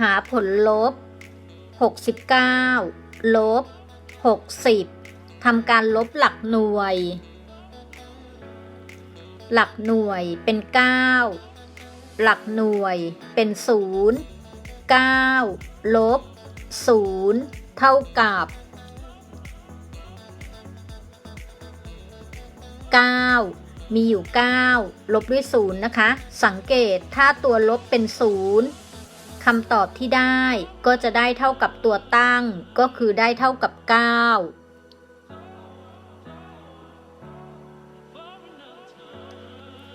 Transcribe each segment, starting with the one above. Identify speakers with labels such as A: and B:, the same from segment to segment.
A: หาผลลบ 69 ลบ 60 ทำการลบหลักหน่วย หลักหน่วยเป็น 9 หลักหน่วยเป็น 0 9 ลบ 0 เท่ากับ 9มีอยู่ 9 ลบด้วย 0 นะคะ สังเกตถ้าตัวลบเป็น 0 คำตอบที่ได้ก็จะได้เท่ากับตัวตั้ง ก็คือได้เท่ากับ 9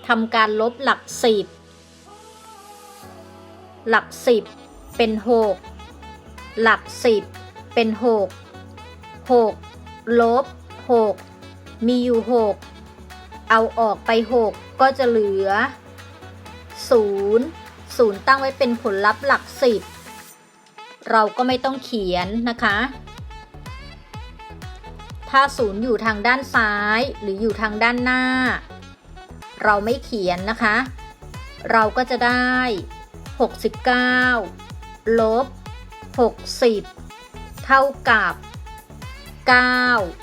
A: ทำการลบหลัก 10 หลัก 10 เป็น 6 หลัก 10 เป็น 6 6 ลบ 6 มีอยู่ 6 เอาออกไป 6 ก็จะเหลือ 0 0ตั้งไว้เป็นผลลัพธ์หลัก10เราก็ไม่ต้องเขียนนะคะ ถ้า0อยู่ทางด้านซ้ายหรืออยู่ทางด้านหน้า เราไม่เขียนนะคะ เราก็จะได้ 69 ลบ 60 เท่ากับ 9